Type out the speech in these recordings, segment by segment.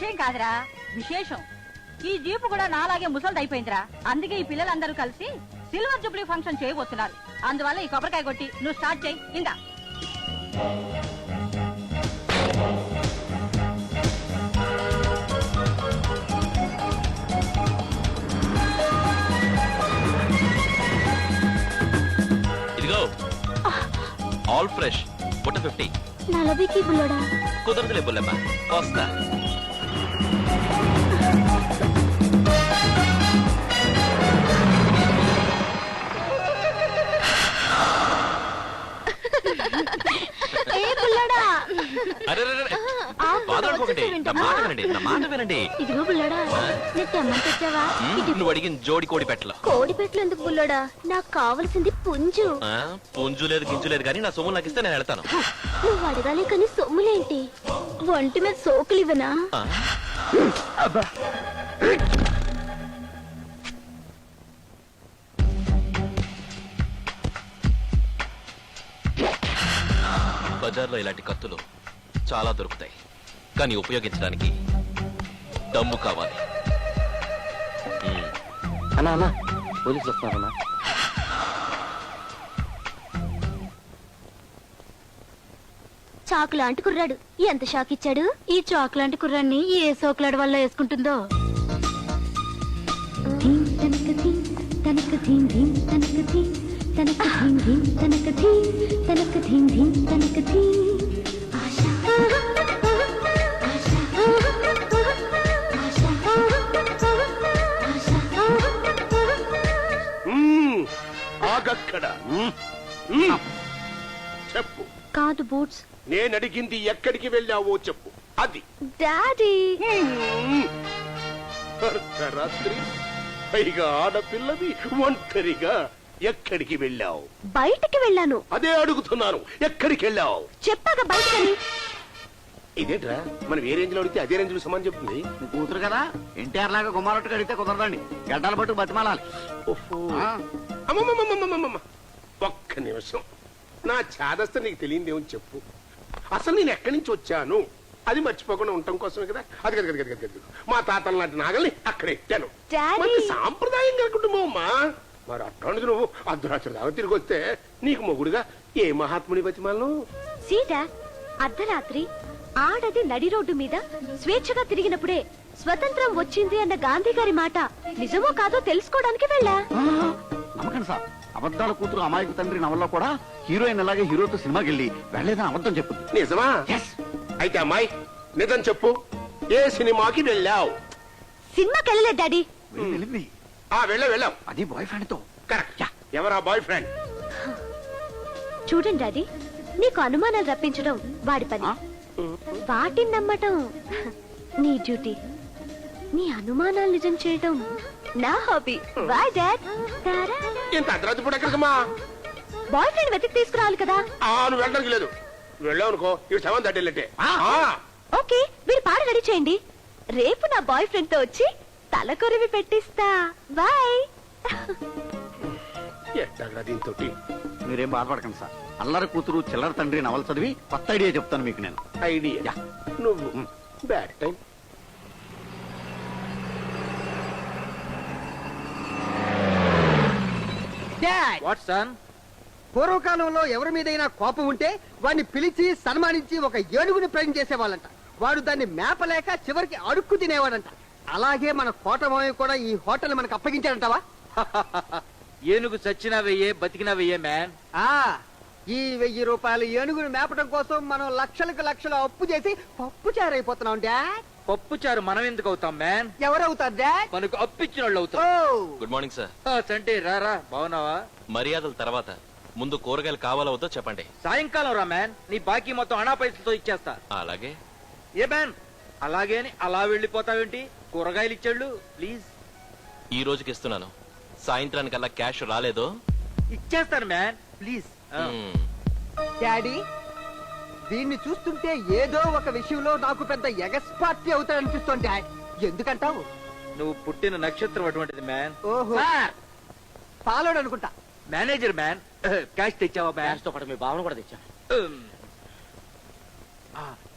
విషయం కాదురా విశేషం. ఈ జీపు కూడా నాలాగే ముసలిది అయిపోయిందిరా అందుకే ఈ పిల్లలందరూ కలిసి సిల్వర్ జూబ్లీ ఫంక్షన్ చేయబోతున్నారు. అందువల్ల ఈ కొబ్బరికాయ కొట్టి నువ్వు స్టార్ట్ చేయి. ఇందా. ఇదిగో. ఆల్ ఫ్రెష్ బుట్ట ఫిఫ్టీ నలభైకి బుల్లడా? కుదరదులే బుల్లెమ్మ. వస్తా. అరే అరే, అరే. ఆ, బాధపడిపోకండి వచ్చేసి నా వింటావా? మాట వినండి నా మాట వినండి. ఇదిగో బుల్లడా నేను తెమ్మంత వచ్చావా? మ్మ్, ఇది నువ్వు అడిగిన జోడి కోడి పెట్టల. కోడి పెట్టలు ఎందుకు బుల్లడా? నాకు కావలసింది పుంజు. పుంజు లేదు గింజు లేదు కానీ నా సొమ్ము నాకు ఇస్తే నేను వెళ్తాను. నువ్వు అడగాలి కానీ సొమ్ములేంటి? ఒంటి మీద సోకులు ఇవ్వనా? ఆ? బజార్లో ఇలాంటి కత్తులు చాలా దొరుకుతాయి కానీ ఉపయోగించడానికి దమ్ము కావాలి. అన్నా అన్నా వస్తున్నారన్నా చాకు లాంటి కుర్రాడు ఎంత షాక్ ఇచ్చాడు ఈ చాకు లాంటి కుర్రాన్ని ఏ సోకులాడు వల్ల వేసుకుంటుందో మ్మ్. ఆగక్కడ మ్మ్. మ్మ్. చెప్పు. కాదు బూట్స్. నేను అడిగింది ఎక్కడికి వెళ్ళావో చెప్పు. అది. డాడీ. అర్ధరాత్రి. పైగా ఆడపిల్లవి ఒంటరిగా ఎక్కడికి వెళ్ళావు? బయటికి వెళ్ళాను. అదే అడుగుతున్నాను. ఎక్కడికి వెళ్ళావు? చెప్పాక బయటకని. ఇదేంట్రా? మనం ఏ రేంజ్లో అడిగితే అదే రేంజ్లో సమాన్ చెప్తుంది? కూతురు కదా? ఎన్టీఆర్ లాగా గుమ్మారొట్టు కడితే కుదరదండి. గడ్డాల పట్టు బతిమాలాలి. ఓహో. ఒక్క నిమిషం. నా చాదస్త నీకు తెలియదేమని చెప్పు. అసలు నేను ఎక్కడి నుంచి వచ్చాను? అది మర్చిపోకుండా ఉండటం కోసమే కదా? అది కదా కదా కదా కదా మా తాతల లాంటి నాగల్ని అక్కడ ఎట్టాను సాంప్రదాయంగా కుటుంబం అమ్మా మరి అట్లాంటిది నువ్వు అర్ధరాత్రి దాకా తిరిగి వస్తే నీకు మొగుడుగా ఏ మహాత్ముని బతిమాలను? సీతా అర్ధరాత్రి ఆడది నడి రోడ్డు మీద స్వేచ్ఛగా తిరిగినప్పుడే స్వతంత్రం వచ్చింది అన్న గాంధీ గారి మాట నిజమో కాదో తెలుసుకోవడానికి వెళ్ళా. నమ్మకండి సార్. అబద్ధాల కూతురు అమాయక తండ్రి నవల్లో కూడా హీరోయిన్ అలాగే హీరోతో సినిమాకి వెళ్ళి వెళ్ళలేదని అబద్ధం చెప్పుద్ది నిజమా? ఎస్ అయితే అమ్మాయి నిజం చెప్పు. ఏ సినిమాకి వెళ్ళావు? సినిమాకి వెళ్ళలేదు డాడీ. వెళ్ళింది. ఆ వెళ్ళ వెళ్ళావు. అది బాయ్ ఫ్రెండ్తో. కరెక్ట్ ఎవరా బాయ్ ఫ్రెండ్ చూడండి డాడీ. నీకు అనుమానాలు రప్పించడం వాడి పని? వాటిని నమ్మటం. నీ డ్యూటీ. నీ అనుమానాలు నిజం చేయడం నా హాబీ. బాయ్ డాడ్ ఇంత అర్ధరాత్రి పూట ఎక్కడికమ్మా బాయ్ ఫ్రెండ్ వెతికి తీసుకురావాలి కదా. ఆ నువ్వు వెళ్ళడానికి లేదు. వెళ్ళావు అనుకో ఇవి సెవెన్ తట్టేళ్ళంటే ఓకే మీరు పాట రెడీ చేయండి. రేపు నా బాయ్ ఫ్రెండ్తో వచ్చి తల కొరివి పెట్టిస్తా. బాయ్ దీంతో మీరేం బాధపడకండి సార్. అల్లరి కూతురు చిల్లర తండ్రి నవల చదివి కొత్త ఐడియా చెప్తాను మీకు నేను. ఐడియా. నువ్వు. Bad time. వాట్ సన్ పూర్వకాలంలో ఎవరి మీదైనా కోపం ఉంటే వాడిని పిలిచి సన్మానించి ఒక ఏనుగుని ప్రజెంట్ చేసేవాళ్ళంట. వాడు దాన్ని మేపలేక చివరికి అడుక్కు తినేవాడంట. అలాగే మన కోటమావి కూడా ఈ హోటల్ మనకు అప్పగించాడంటవా? ఏనుగు చచ్చినా వెయ్యే బతికినా వెయ్యే మ్యాన్ ఆ ఈ వెయ్యి రూపాయలు ఏనుగుని మేపడం కోసం మనం లక్షలకు లక్షలు అప్పు చేసి పప్పు చారైపోతున్నాం డాడ్. పప్పు చారు మనం ఎందుకు అవుతాం మ్యాన్ ఎవరవుతారు డాడ్? మనకు అప్పిచ్చిన వాళ్ళు ఓ. అవుతాం గుడ్ మార్నింగ్ సార్ ఆ, చంటి రారా బాగున్నావా? మర్యాదల తర్వాత. ముందు కూరగాయలు కావాలో వద్దో చెప్పండి. సాయంకాలం రా మ్యాన్ నీ బాకీ మొత్తం అనా పైసలతో ఇచ్చేస్తా. అలాగే. ఏ మ్యాన్ అలాగే అని అలా వెళ్ళిపోతావేంటి? కూరగాయలు ఇచ్చాళ్ళు ప్లీజ్ ఈ రోజుకి ఇస్తున్నాను. సాయంత్రానికల్లా క్యాష్ రాలేదో? ఇచ్చేస్తాను మ్యాన్. ప్లీజ్. డాడీ దీన్ని చూస్తుంటే ఏదో ఒక విషయంలో నాకు పెద్ద ఎగస్పార్టీ అవుతాడనిపిస్తోంది డాడ్. ఎందుకంటావు? నువ్వు పుట్టిన నక్షత్రం అటువంటిది మ్యాన్. ఓహో. పాలోడు అనుకుంటా. Manager man. క్యాష్ తెచ్చావా బ్యాగ్తో పాటు మీ భావన కూడా తెచ్చాను.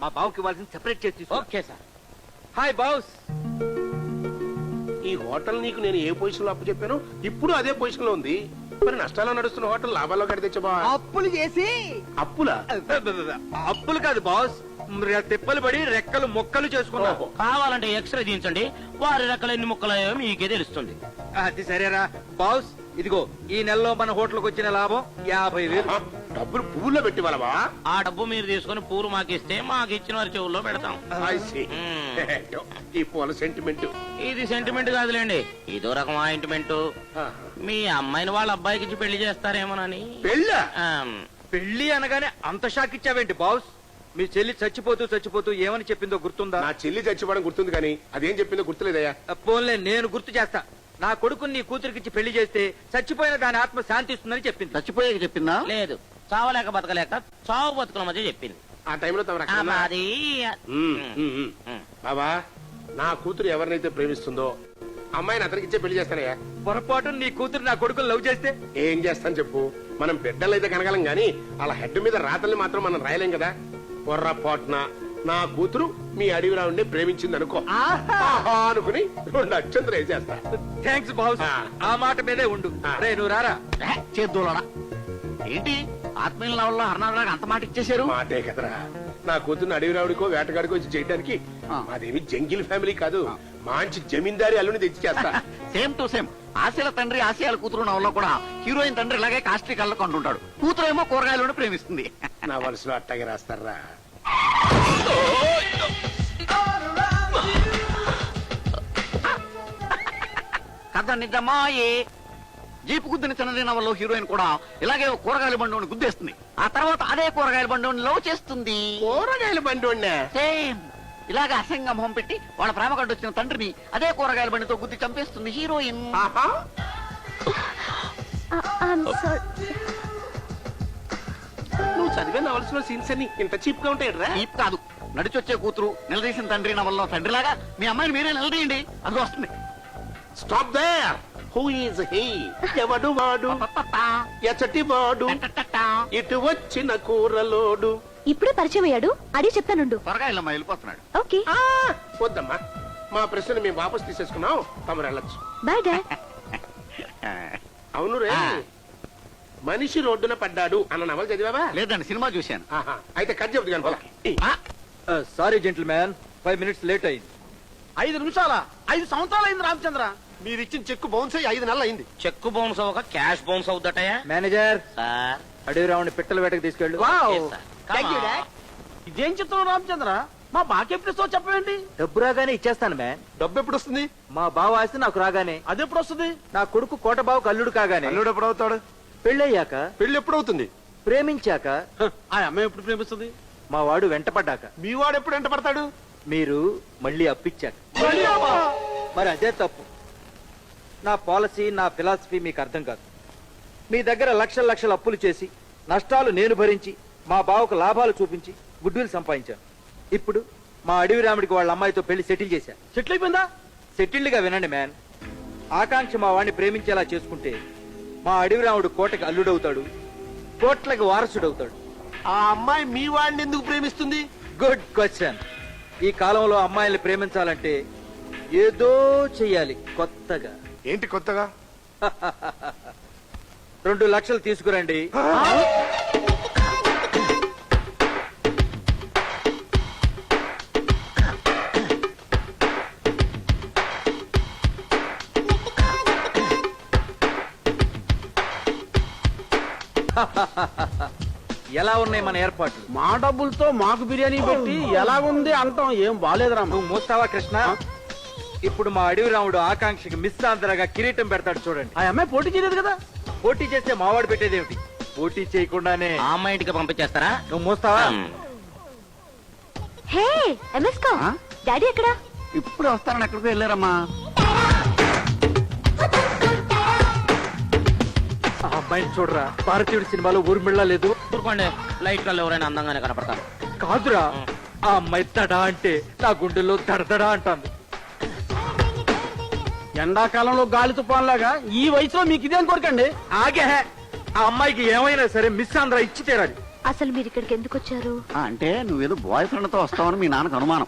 మా బావుకి ఇవ్వాల్సింది సెపరేట్ చేసి తీసుకో okay sir. Hi boss hotel నీకు నేను ఏ పొజిషన్లో అప్పు చెప్పాను ఇప్పుడు అదే పొజిషన్లో ఉంది. మరి నష్టాల్లో నడుస్తున్న హోటల్ లాభాల్లో కడితే తెచ్చబా? అప్పులు చేసి? అప్పులా? అప్పులు కాదు బాస్. తిప్పలు పడి రెక్కలు మొక్కలు చేసుకున్నా. ఓహో. కావాలంటే ఎక్స్రే తీయించండి. వారి రెక్కలు ఎన్ని ముక్కలయ్యో మీకే తెలుస్తుంది. అది సరేరా. బాస్ ఇదిగో ఈ నెలలో మన హోటల్కి వచ్చిన లాభం యాభై వేలు. డబ్బులు పువ్వుల్లో పెట్టి వాళ్ళవా ఆ డబ్బు మీరు తీసుకుని పూలు మాకిస్తే మాకు ఇచ్చిన వారి చెవుల్లో పెడతాం. I see. మ్మ్. ఈ పూల సెంటిమెంట్ ఇది సెంటిమెంట్ కాదులేండి. ఇదో రకం ఆయింట్మెంట్ మీ అమ్మాయిని వాళ్ళ అబ్బాయికి ఇచ్చి పెళ్ళి చేస్తారేమోనని. పెళ్ళ? ఆమ్, పెళ్ళి అనగానే అంత షాక్ ఇచ్చావేంటి బాస్ మీ చెల్లి చచ్చిపోతూ చచ్చిపోతూ ఏమని చెప్పిందో గుర్తుందా? నా చెల్లి చచ్చిపోవడం గుర్తుంది కానీ అదేం చెప్పిందో గుర్తులేదయ్యా. పోన్లే నేను గుర్తు చేస్తా. నా కొడుకుని నీ కూతురికిచ్చి పెళ్ళి చేస్తే చచ్చిపోయిన దాని ఆత్మ శాంతిస్తుందని చెప్పింది. చచ్చిపోయాక చెప్పిందా? లేదు. చావలేక బతకలేక చావు బతుకుల మధ్య చెప్పింది. ఆ టైంలో ఉమ్, ఉమ్. ఉమ్. బాబా నా కూతురు ఎవరినైతే ప్రేమిస్తుందో అమ్మాయిని అతనికి ఇచ్చే పెళ్ళి చేస్తానయ్యా. పొరపాటు నీ కూతురు నా కొడుకుని లవ్ చేస్తే? ఏం చేస్తాను చెప్పు. మనం బిడ్డలు అయితే కనగలం గాని అలా హెడ్ మీద రాతల్ని మాత్రం మనం రాయలేం కదా. పొర్రపాటున నా కూతురు మీ అడవి రావుండి ప్రేమించింది అనుకో. ఆహా! అనుకుని రెండు అక్షంతలు వేసేస్తా. థ్యాంక్స్ బాస్ ఆ. ఆ మాట మీదే ఉండు. ఆ. రే నువ్వు రారా? చేద్దోలడా ఏంటి? ఆత్మీయుల నవల్లో అంత మాట ఇచ్చేశారు? మాటే కదరా. నా కూతురు అడవి రావుడికో వేటగాడికో వచ్చి చేయడానికి. మాదేమి జంగిల్ ఫ్యామిలీ కాదు. మంచి జమీందారి అల్లుని తెచ్చి చేస్తా సేమ్ టు సేమ్. ఆశల తండ్రి ఆశయాల కూతురు నవల్లో కూడా హీరోయిన్ తండ్రి ఇలాగే కాస్ట్రీ కళ్ళ కొంటుంటాడు కూతురు ఏమో కూరగాయలను ప్రేమిస్తుంది. నా వలసలో అట్టగే రాస్తారా? కథ నిజమాయే. జీపు గుద్దిన చిన్నది నవల్లో హీరోయిన్ కూడా ఇలాగే కూరగాయల బండి గుద్దేస్తుంది. ఆ తర్వాత అదే కూరగాయల బండి లవ్ చేస్తుంది. కూరగాయల బండి సేమ్. ఇలాగ అసంగా మొహం పెట్టి వాళ్ళ ప్రేమ వచ్చిన తండ్రిని అదే కూరగాయల బండితో గుద్ది చంపేస్తుంది హీరోయిన్. ఆహా. నువ్వు చదివే నవలసిన సీన్స్ అన్ని ఇంత చీప్గా ఉంటాయట్రా? ఈప్ కాదు. నడిచొచ్చే కూతురు నిలదీసిన తండ్రి నవల్లో తండ్రిలాగా మీ అమ్మాయిని మీరే నిలదీయండి. అది వస్తుంది stop there who is he ఎవడు వాడు. ఎచ్చటి వాడు. ఇటు వచ్చిన కూరలోడు. ఇప్పుడే పరిచయం అయ్యాడు. అదే చెప్తానుండు కూరగాయలమ్మ వెళ్ళిపోతున్నాడు. ఓకే. ఆ, వద్దమ్మా. మా ప్రశ్న మేము వాపస్ తీసేసుకున్నాం. తమరు వెళ్ళొచ్చు. Bye dad. అవును రే. మనిషి రోడ్డున పడ్డాడు అన్న నవల చదివావా? లేదండి సినిమా చూశాను. ఆహా, అయితే కట్ చెబుతు కానీ sorry gentleman five minutes late అయింది. ఐదు నిమిషాల? ఐదు సంవత్సరాలు అయింది రామచంద్ర. మీరు ఇచ్చిన చెక్కు బౌన్స్ అయ్యి ఐదు నెలలు అయింది చెక్ బౌన్స్ అవ్వక క్యాష్ బౌన్స్ అవుద్దటయా మేనేజర్. సార్. అడవి రావుని పిట్టల వేటకు తీసుకెళ్ళు. ఇదేం చిత్రం రామచంద్ర? మా బాకెప్పుడు చెప్పండి డబ్బు రాగానే ఇచ్చేస్తాను మ్యాన్. డబ్బు ఎప్పుడు వస్తుంది మా బావ ఆస్తి నాకు రాగానే. అది ఎప్పుడు వస్తుంది నా కొడుకు కోట బావకు అల్లుడు కాగానే. అల్లుడు ఎప్పుడు అవుతాడు పెళ్ళయ్యాక. పెళ్ళి ఎప్పుడు అవుతుంది ప్రేమించాక ఆ అమ్మాయి ఎప్పుడు ప్రేమిస్తుంది? మా వాడు వెంటపడ్డాక. మీ వాడు ఎప్పుడు ఎంట పడతాడు మీరు మళ్ళీ అప్పిచ్చాక. మరి అదే తప్పు. నా పాలసీ నా ఫిలాసఫీ మీకు అర్థం కాదు. మీ దగ్గర లక్షల లక్షల అప్పులు చేసి నష్టాలు నేను భరించి మా బావకు లాభాలు చూపించి గుడ్విల్ సంపాదించాను. ఇప్పుడు మా అడవి రాముడికి వాళ్ళ అమ్మాయితో పెళ్ళి సెటిల్ చేశాను సెటిల్ అయిపోయిందా సెటిల్డ్గా వినండి మ్యాన్. ఆకాంక్ష మా వాడిని ప్రేమించేలా చేసుకుంటే మా అడవి రాముడు కోటకి అల్లుడవుతాడు కోట్లకి వారసుడవుతాడు. ఆ అమ్మాయి మీ వాడిని ఎందుకు ప్రేమిస్తుంది? Good question. ఈ కాలంలో అమ్మాయిల్ని ప్రేమించాలంటే ఏదో చెయ్యాలి కొత్తగా. ఏంటి కొత్తగా? రెండు లక్షలు తీసుకురండి. ఎలా ఉన్నాయి మన ఏర్పాట్లు? మా డబ్బులతో మాకు బిర్యానీ పెట్టి ఎలాగుంది అంటాం ఏం బాగాలేదురా నువ్వు మూస్తావా కృష్ణ? ఇప్పుడు మా అడవి రాముడు ఆకాంక్షకి మిస్ ఆంధ్రగా కిరీటం పెడతాడు చూడండి. ఆ అమ్మాయి పోటీ చేయలేదు కదా? పోటీ చేస్తే మావాడు పెట్టేదేమిటి పోటీ చేయకుండానే ఆ అమ్మాయి ఇంటికి పంపించేస్తారా? నువ్వు మూస్తావా. హే ఎంఎస్కో? డాడీ ఎక్కడా? ఇప్పుడు వస్తారని ఎక్కడికి వెళ్ళారమ్మా. ఆ అమ్మాయిని చూడరా భారతీయుడు సినిమాలో ఊర్మిళ్ళ లేదు. ఊరుకోండి లైట్ కళ్ళు ఎవరైనా అందంగానే కనపడతారు. కాదురా ఆ అమ్మాయి తడా అంటే నా గుండెల్లో దడదడా అంటాంది. ఎండాకాలంలో గాలి తుఫాన్లాగా ఈ వయసులో మీకు ఇదేం కోరికండి ఆగే. ఆ అమ్మాయికి ఏమైనా సరే మిస్ ఆంధ్ర ఇచ్చి తీరాలి. అసలు మీరు ఇక్కడికి ఎందుకు వచ్చారు? ఆ, అంటే నువ్వేదో బాయ్ ఫ్రెండ్తో వస్తావని మీ నాన్నకు అనుమానం.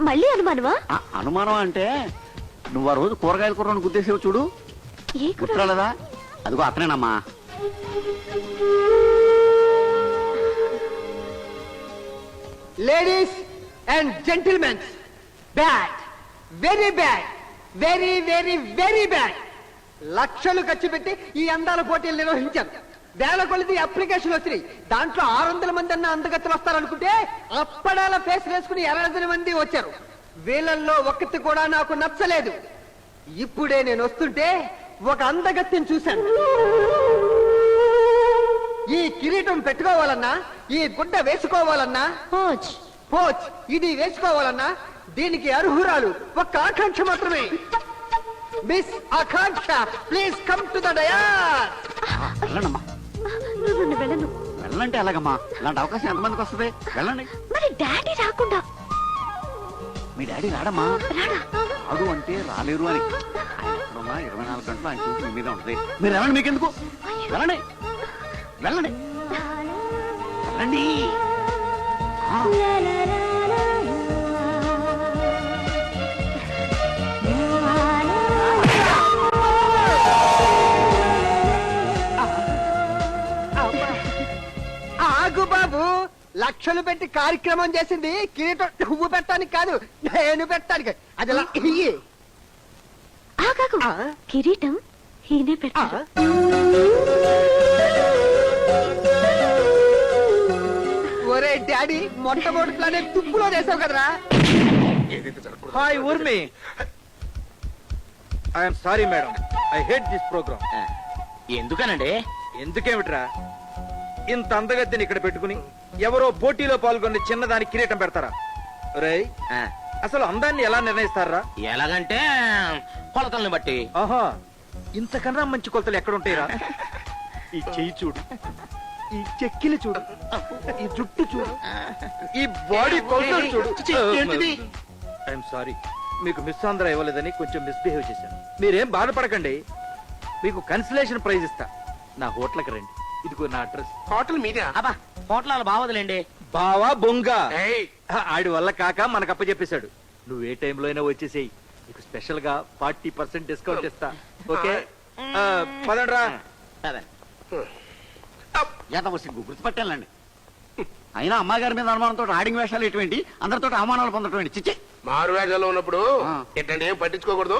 మళ్ళీ అనుమానమా? ఆ, అనుమానం అంటే నువ్వు ఆ రోజు కూరగాయల కూర గుద్దేసేవు చూడు. ఏ గుర్తురాలేదా? అదిగో అతనేనమ్మా. Ladies and gentlemens bad very bad very very very bad. లక్షలు ఖర్చు పెట్టి ఈ అందాల పోటీలు నిర్వహించారు వేల కొలది అప్లికేషన్ వచ్చినాయి. దాంట్లో ఆరు వందల మంది అన్న అందగత్తలు వస్తారనుకుంటే అప్పడాల ఫేస్ వేసుకుని ఎనభై మంది వచ్చారు. వీళ్ళల్లో ఒక్కటి కూడా నాకు నచ్చలేదు. ఇప్పుడే నేను వస్తుంటే ఒక అందగత్తిని చూశాను. ఈ కిరీటం పెట్టుకోవాలన్నా ఈ గుడ్డ వేసుకోవాలన్నా. పోచ్ ఇది వేసుకోవాలన్నా దీనికి అర్హురాలు ఒక్క ఆకాంక్ష మాత్రమే. Miss Akanksha please come to the dais వెళ్ళండమ్మా నన్ను వెళ్ళను. వెళ్ళంటే ఎలాగమ్మా? ఇలాంటి అవకాశం ఎంతమందికి వస్తుంది? వెళ్ళండి. మరి డాడీ రాకుండా. మీ డాడీ రాడమ్మా? రాడా? అంటే రాలేరు అని. ఆయన ఇరవై నాలుగు గంటలు ఆయన చూసి మీ మీద ఉంటుంది. మీరు వెళ్ళండి మీకెందుకు? వెళ్ళండి. వెళ్ళండి. వెళ్ళండి. లక్షలు పెట్టి కార్యక్రమం చేసింది కిరీటం నువ్వు పెట్టడానికి కాదు నేను పెట్టడానికి. అది ఇలా ఇయ్యి. ఆగాగు ఆ? కిరీటం ఈయనే ఆ? ఒరే డాడీ మొట్టమొదటి ప్లానే తుప్పులో వేసావు కదరా. Hi Urmi. I'm sorry madam I hate this program ఎందుకనండి? ఎందుకేమిట్రా? ఇంత అందగత్తిని ఇక్కడ పెట్టుకుని ఎవరో పోటీలో పాల్గొని చిన్నదాని కిరీటం పెడతారా? ఆ, అసలు అందాన్ని ఎలా నిర్ణయిస్తారా? ఎలాగంటే కొలతల్ని బట్టి. ఆహా. ఇంతకన్నా మంచి కొలతలు ఎక్కడుంటాయిరా? ఈ చెయ్యి చూడు. ఈ చెక్కిలి చూడు. ఈ జుట్టు చూడు. ఈ బాడీ కొలతలు చూడు? I'm sorry. మీకు మిస్ ఆంధ్ర ఇవ్వలేదని కొంచెం మిస్బిహేవ్ చేశాను. మీరేం బాధపడకండి. మీకు కన్సలేషన్ ప్రైజ్ ఇస్తా. నా హోటల్కి రండి. ఇదిగో నా అడ్రస్ హోటల్ మీదే? అబ్బా హోటల్ బావదులేండి. బావా బొంగ. ఏయ్, ఆడి వల్ల కాక మనకు అప్పచెప్పేశాడు నువ్వు ఏ టైంలో అయినా వచ్చేసేయి. నీకు స్పెషల్గా ఫార్టీ పర్సెంట్ డిస్కౌంట్ ఇస్తా. ఓకే? ఆ, పదండ్రా. సిగ్గు గుర్తుపట్టాలండి అయినా అమ్మాయి గారి మీద అనుమానంతో ఆడింగ్ వేషాలు ఎటువంటి అందరితో అవమానాలు పొందటం చిచ్చి. మారు వేషాల్లో ఉన్నప్పుడు ఆ. ఇట్లాంటి ఏం పట్టించుకోకూడదు?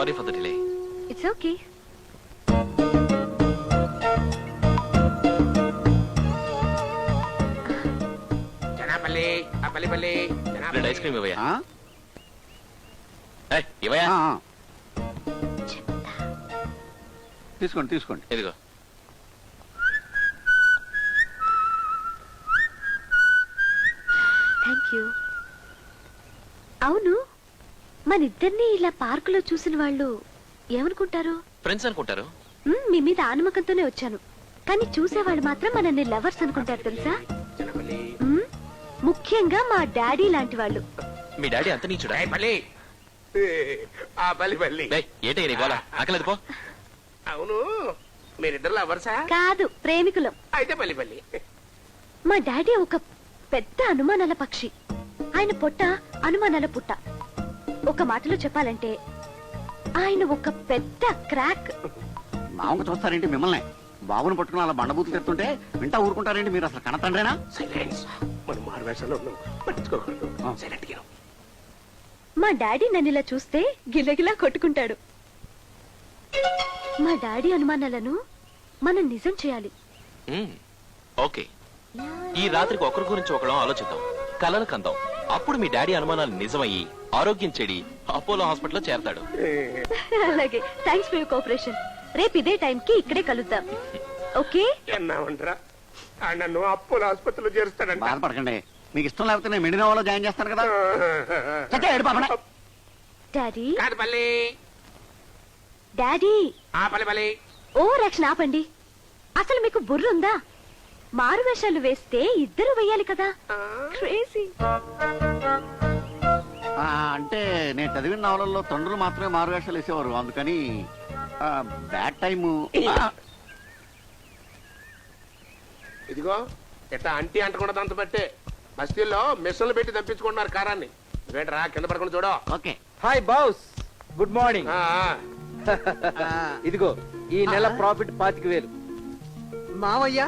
Sorry for the delay. It's okay. Janapalli ఆ పల్లి పల్లి రెండు ఐస్ క్రీమ్ ఇవ్వయా ఆ? ఏయ్, ఇవ్వయా ఆ, ఆ. తీసుకోండి తీసుకోండి. ఇదిగో. మన ఇద్దరిని ఇలా పార్కులో చూసిన వాళ్ళు ఏమనుకుంటారు? ఫ్రెండ్స్ అనుకుంటారు. మీ మీద ఆనమకంతోనే వచ్చాను. కానీ చూసేవాళ్ళు మాత్రం మనల్ని లవర్స్ అనుకుంటారు తెలుసా? ముఖ్యంగా మా డాడీ లాంటి వాళ్ళు. మీ డాడీ అంత నీచుడా? ఏయ్, పల్లి ఏ, ఆ పల్లి పల్లి ఏయ్, ఏంటి నీ గోల? ఆకలేదు పో. అవును మీరిద్దరు లవర్సా? కాదు ప్రేమికులం. అయితే పల్లి పల్లి మా డాడీ ఒక పెద్ద అనుమానాల పక్షి. ఆయన పొట్ట అనుమానాల పుట్ట. ఒక మాటలో చెప్పాలంటే ఆయన ఒక పెద్ద క్రాక్. మామూలు చూస్తారేంటి మిమ్మల్ని? బాబుని పట్టుకుని అలా బండబూతులు తెస్తుంటే వింటా ఊరుకుంటారేంటి మీరు అసలు కనతండ్రేనా? సైలెన్స్. మనం మారు వేషాల్లో ఉన్నాం. పట్టించుకోకూడదు. ఆ. సైలెంట్గా మా డాడీ నన్ను ఇలా చూస్తే గిలగిలా కొట్టుకుంటాడు. మా డాడీ అనుమానాలను మనం నిజం చేయాలి. ఓకే. ఈ రాత్రికి ఒకరి గురించి ఒకళ్ళం ఆలోచిద్దాం. కలలు కందాం. అప్పుడు మీ డాడీ అనుమానాలు నిజమయ్యి ఆరోగ్యం చెడి అపోలో హాస్పిటల్లో చేరతాడు. అలాగే. థ్యాంక్స్ ఫర్ కోఆపరేషన్ రేపు ఇదే టైంకి ఇక్కడే కలుద్దాం. ఓకే? ఎన్నామంటారా ఆ నన్ను అప్పుల ఆసుపత్రిలో చేరుస్తాడంట. బాధపడకండి. మీకు ఇష్టం లేకపోతే నేను మెడినోవాలో జాయిన్ చేస్తాను కదా. చచ్చా, ఏడు పాపనే. డాడీ? కాదు పల్లి. డాడీ? ఆ పల్లి పల్లి. ఓ రక్షణ ఆపండి. అసలు మీకు బుర్ర ఉందా మారు వేషాలు వేస్తే ఇద్దరు వేయాలి కదా. క్రేజీ ఆ, అంటే నేను చదివిన నవలల్లో తండ్రులు మాత్రమే మారువేషాలు వేసేవారు. అందుకని బ్యాడ్ టైము ఇదిగో. ఇట్లా అంటీ అంటకుండా దంత పట్టే. బస్తీల్లో మిషన్లు పెట్టి తప్పించుకుంటున్నారు కారాన్ని. వేటరా కింద పడకుండా చూడో. Okay. Hi boss good morning ఆ, ఆ. ఇదిగో ఈ నెల ప్రాఫిట్ పాతిక వేలు. మావయ్య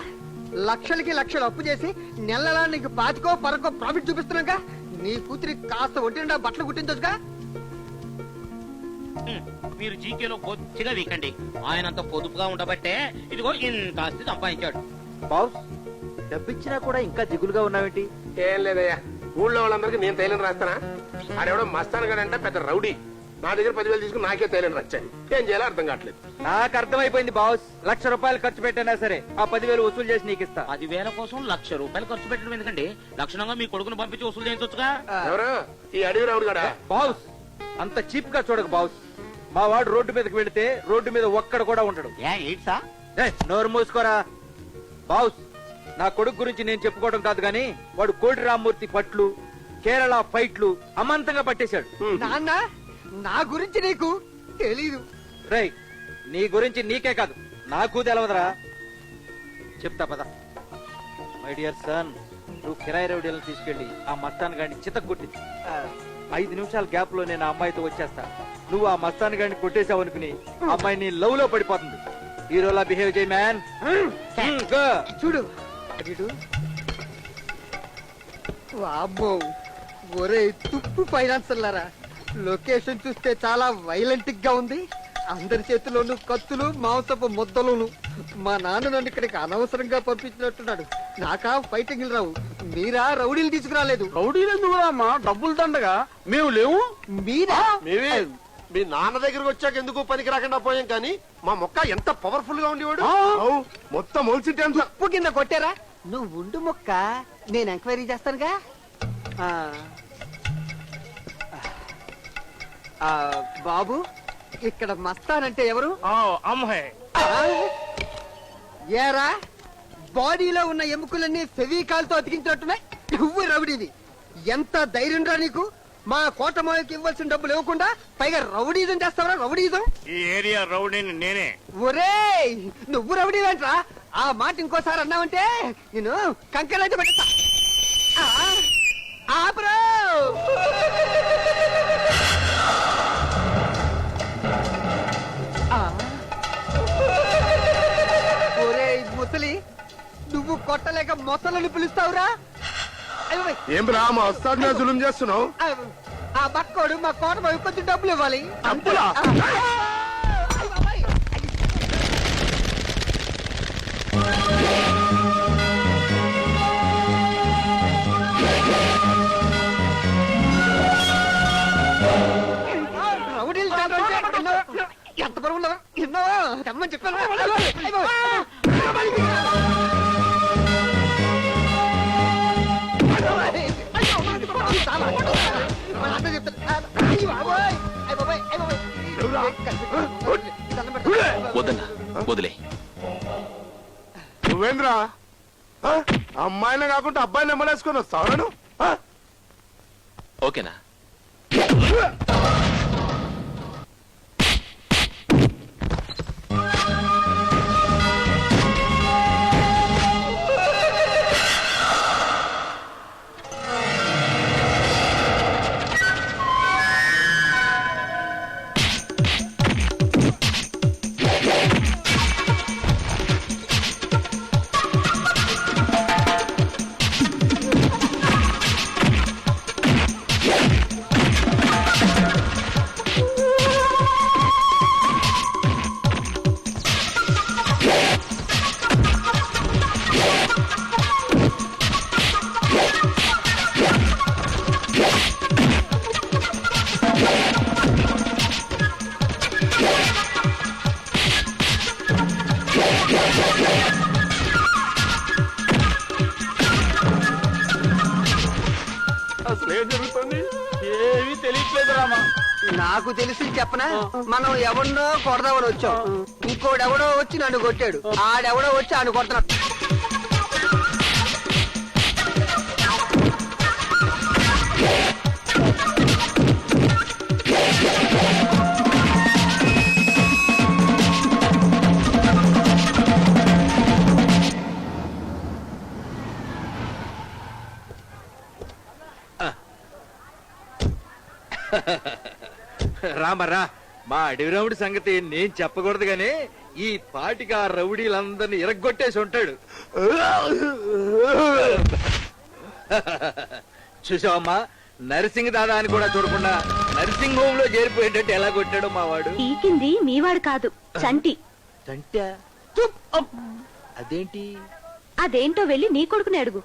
లక్షలకి లక్షలు అప్పు చేసి నెలలా నీకు పాతికో పరకో ప్రాఫిట్ చూపిస్తున్నాగా నీ కూతురి కాస్త ఒంటి నిండా బట్టలు కుట్టించొచ్చుగా? మీరు జీకేలో కొద్దిగా వీకండి. ఆయనంత పొదుపుగా ఉండబట్టే ఇదిగో ఇంత ఆస్తి సంపాదించాడు. బాస్ డబ్బిచ్చినా కూడా ఇంకా దిగులుగా ఉన్నావేంటి? ఏం లేదయ్యా ఊళ్ళో వాళ్ళందరికీ నేను తైలం రాస్తానా? ఆడెవడో మస్తాన్ గడంటే పెద్ద రౌడీ. నా దగ్గర పదివేలు తీసుకుని నాకే తైలం వచ్చాయి ఏం చేయాలో అర్థం కావట్లేదు. నాకు అర్థమైపోయింది బాస్. లక్ష రూపాయలు ఖర్చు పెట్టినా సరే ఆ పదివేలు వసూలు చేసి నీకు ఇస్తా. పదివేల కోసం లక్ష రూపాయలు ఖర్చు పెట్టడం ఎందుకండి? లక్షణంగా మీ కొడుకును పంపించి వసూలు చేయించొచ్చుగా? ఎవరు? ఈ అడవి రౌడీ గడా? బాస్ అంత చీప్గా చూడకు బాస్. మా వాడు రోడ్డు మీదకి వెళితే రోడ్డు మీద ఒక్కడ కూడా ఉండడు. ఏయ్, నోరు మూసుకోరా. బాస్ నా కొడుకు గురించి నేను చెప్పుకోవడం కాదు గాని వాడు కోటి రామ్మూర్తి పట్లు కేరళ ఫైట్లు అమాంతంగా పట్టేశాడు. నాన్న నా గురించి నీకు తెలీదు. రేయ్ నీ గురించి నీకే కాదు నాకు తెలవదురా. చెప్తా పద. మై డియర్ సన్ నువ్వు కిరాయి రౌడీలను తీసుకెళ్ళి ఆ మస్తాన్ గాడిని చితక్ కొట్టింది ఐదు నిమిషాల గ్యాప్లో నేను ఆ అమ్మాయితో వచ్చేస్తా. నువ్వు ఆ మస్తాన్ గాడిని కొట్టేశావు అనుకుని అమ్మాయి నీ లవ్లో పడిపోతుంది. హీరోలా బిహేవ్ చేయి మ్యాన్ చూడు. అడిడు వామ్మో ఒరే తుప్పు ఫైనాన్సర్లారా. లొకేషన్ చూస్తే చాలా వైలెంట్గా ఉంది. అందరి చేతిలోను కత్తులు మాంసపు ముద్దలును. మా నాన్న నన్ను ఇక్కడికి అనవసరంగా పంపించినట్టున్నాడు. నాకా ఫైటింగ్ రావు. మీరా రౌడీలు తీసుకురాలేదు. రౌడీలు ఎందుకు అమ్మా డబ్బులు దండగా. మేము లేవు. మీరా? మేమే. మీ నాన్న దగ్గరకు వచ్చాక ఎందుకు పనికి రాకుండా పోయాం కానీ మా మొక్క ఎంత పవర్ఫుల్గా ఉండేవాడు? మొత్తం మొలిసింటే ఉప్పు కింద కొట్టారా? నువ్వు ఉండు మొక్క. నేను ఎంక్వైరీ చేస్తానుగా. బాబు ఇక్కడ మస్తానంటే ఎవరు? అమ్మాయి? ఏరా బాడీలో ఉన్న ఎముకలన్నీ ఫెవికాల్తో అతికించినట్టున్నాయి. నువ్వు రౌడీవి. ఎంత ధైర్యం రా నీకు? మా కోటమాయకి ఇవ్వాల్సిన డబ్బులు ఇవ్వకుండా పైగా రౌడీజం చేస్తావరా? రౌడీజం? ఈ ఏరియా రౌడీని నేనే. ఒరేయ్ నువ్వు రౌడీవేంట్రా? ఆ మాట ఇంకోసారి అన్నావంటే నేను కంకరైతే ఆపురా. కొట్టలేక మొసలని పిలుస్తావురా. ఏం రా మా వస్తాడు జులుం చేస్తున్నావు ఆ, బక్కోడు మా కోట కొంచెం డబ్బులు ఇవ్వాలి డబ్బులా? ఎంత? విన్నావా? తెమ్మని చెప్పాను వద్దన్నా వదిలే నువ్వేంద్రా? అమ్మాయినే కాకుండా అబ్బాయిని ఎమ్మలేసుకొని వస్తావు? ఓకేనా అసలు ఏం జరుగుతుంది. ఏమీ తెలియట్లేదు రామా. నాకు తెలిసి చెప్పనా? మనం ఎవరినో కొడదామని వచ్చాం. ఇంకోడెవడో వచ్చి నన్ను కొట్టాడు. ఆడెవడో వచ్చి ఆయన కొడుతున్నాడు. రామరా మా అడవిరాముడి సంగతి నేను చెప్పకూడదు గానీ ఈ పాటికి ఆ రౌడీలందరినీ ఇరగ్గొట్టేసి ఉంటాడు. చూసావమ్మా నర్సింగ్ దాదా అని కూడా చూడకుండా నర్సింగ్ హోమ్లో చేరిపోయేటట్టు ఎలా కొట్టాడు మా వాడు. పీకింది మీవాడు కాదు చంటి! అప్! అదేంటి? అదేంటో వెళ్ళి నీ కొడుకుని అడుగు.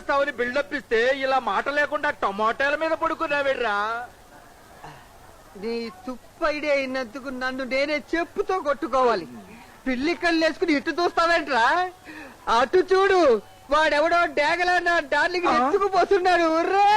చేస్తావని బిల్డప్ ఇస్తే ఇలా మాట లేకుండా టమాటాల మీద పడుకున్నావిడ్రా? నీ తుప్పు ఐడియా అయినందుకు నన్ను నేనే చెప్పుతో కొట్టుకోవాలి. పిల్లి కళ్ళు వేసుకుని ఇటు చూస్తావేంట్రా? అటు చూడు వాడెవడో డేగలా నా డార్లింగ్ ఎత్తుకుపోతున్నాడు రే